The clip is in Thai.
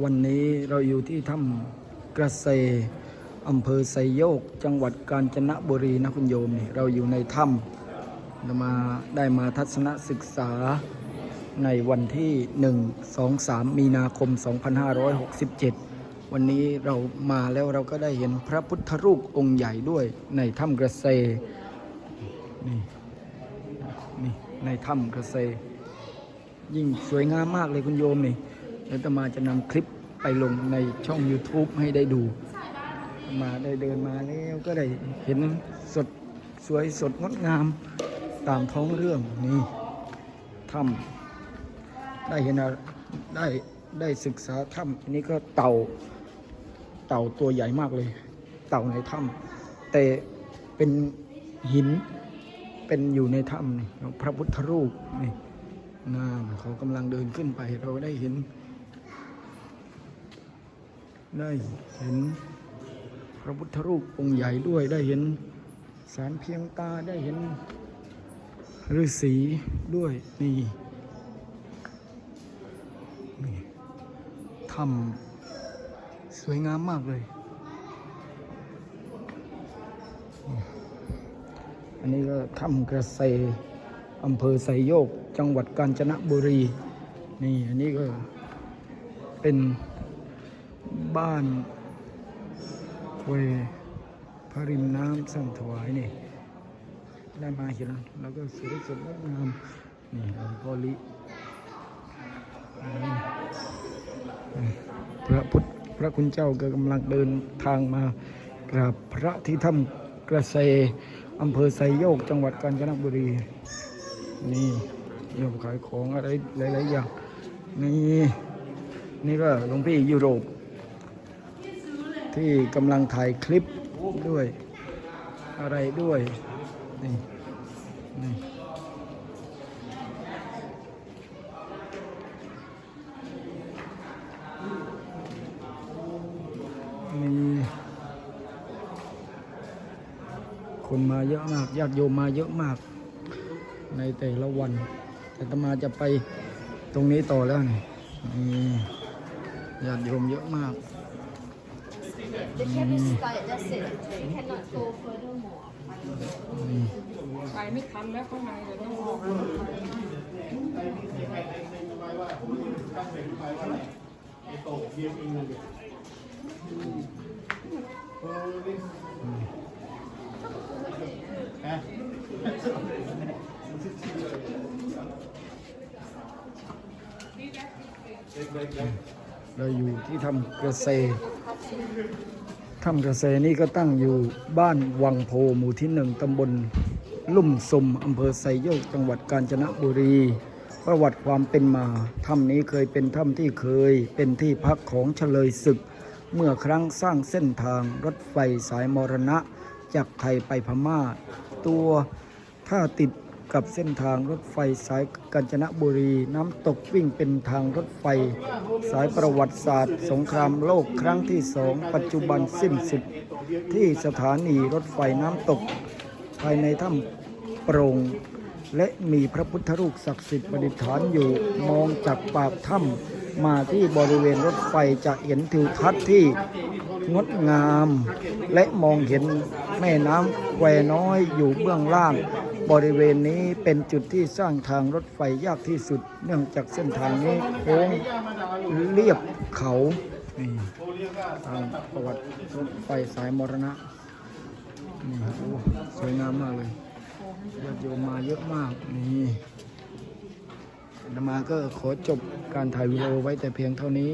วันนี้เราอยู่ที่ถ้ำกระเซอำเภอไซโยก จังหวัดกาญจนบุรีนะคุณโยมนี่เราอยู่ในถ้ำเรามาได้มาทัศนศึกษาในวันที่ 1 2 3 มีนาคม 2567 วันนี้เรามาแล้วเราก็ได้เห็นพระพุทธรูปองค์ใหญ่ด้วยในถ้ำกระเซนี่นี่ในถ้ำกระเซยิ่งสวยงามมากเลยคุณโยมนี่ แล้วตมาจะนำคลิปไปลงในช่อง YouTube ให้ได้ดู มาได้เดินมาแล้วก็ได้เห็นสดสวยสดงดงามตามท้องเรื่องนี่ถ้ำได้เห็นไรได้ได้ศึกษาถ้ำอันนี้ก็เต่าเต่าตัวใหญ่มากเลย เต่าในถ้ำแต่เป็นหินเป็นอยู่ในถ้ำนี่พระพุทธรูปนี่นั่นเขากำลังเดินขึ้นไปเราได้เห็น ได้เห็นพระพุทธรูปองค์ใหญ่ด้วยได้เห็นสารเพียงตาได้เห็นฤาษีด้วยนี่นี่ทำสวยงามมากเลย อันนี้ก็ถ้ำกระเซอำเภอไซโยก จังหวัดกาญจนบุรี นี่ อันนี้ก็เป็น บ้านเวพระริมน้ำสั่งถวายนี่ได้มาเห็นแล้วก็สวยสดงดงามนี่หลวงพ่อลิพระพุทธพระคุณเจ้าก็กำลังเดินทางมากราบพระที่ถ้ำกระเซอำเภอไซโยกจังหวัดกาญจนบุรี นี่โยมขายของอะไรหลาย ๆ อย่าง นี่ นี่ก็หลวงพี่ยุโรป ที่กำลังถ่ายคลิปด้วยอะไรด้วย นี่นี่มีคนมาเยอะมากญาติโยมมาเยอะมาก ในแต่ละวัน แต่ตมาจะไปตรงนี้ต่อแล้วนี่นี่ญาติโยมเยอะมาก They can start that's it. They cannot go furthermore. นี่ไปไม่ทันแล้วข้างในเดี๋ยวต้องออกแล้วเราอยู่ที่ถ้ำกระเซ ถ้ำกระเซนี่ก็ตั้งอยู่บ้านวังโพหมู่ที่หนึ่งตำบลลุ่มสมอำเภอไซโยกจังหวัดกาญจนบุรี ประวัติความเป็นมา ถ้ำนี้เคยเป็นถ้ำที่เคย เป็นที่พักของเฉลยศึก เมื่อครั้งสร้างเส้นทางรถไฟสายมรณะ จากไทยไปพม่า ตัวถ้าติด กับเส้นทางรถไฟสายกาญจนบุรี น้ำตกวิ่งเป็นทางรถไฟ สายประวัติศาสตร์ สงครามโลกครั้งที่สองปัจจุบันสิ้นสุด ที่สถานีรถไฟน้ำตก ภายในถ้ำโปร่งและมีพระพุทธรูปศักดิ์สิทธิ์ประดิษฐานอยู่มองจากปากถ้ำมาที่บริเวณรถไฟจะเห็นทิวทัศน์ที่งดงาม และมองเห็นแม่น้ำแควน้อยอยู่เบื้องล่าง บริเวณนี้เป็นจุดที่สร้างทางรถไฟยากที่สุด เนื่องจากเส้นทางนี้โค้งเรียบเขาทางประวัติรถไฟสายมรณะนี่โอ้สวยงามมากเลยญาติโยมมาเยอะมากนี่อาตมาก็ขอจบการถ่ายวิดีโอไว้แต่เพียงเท่านี้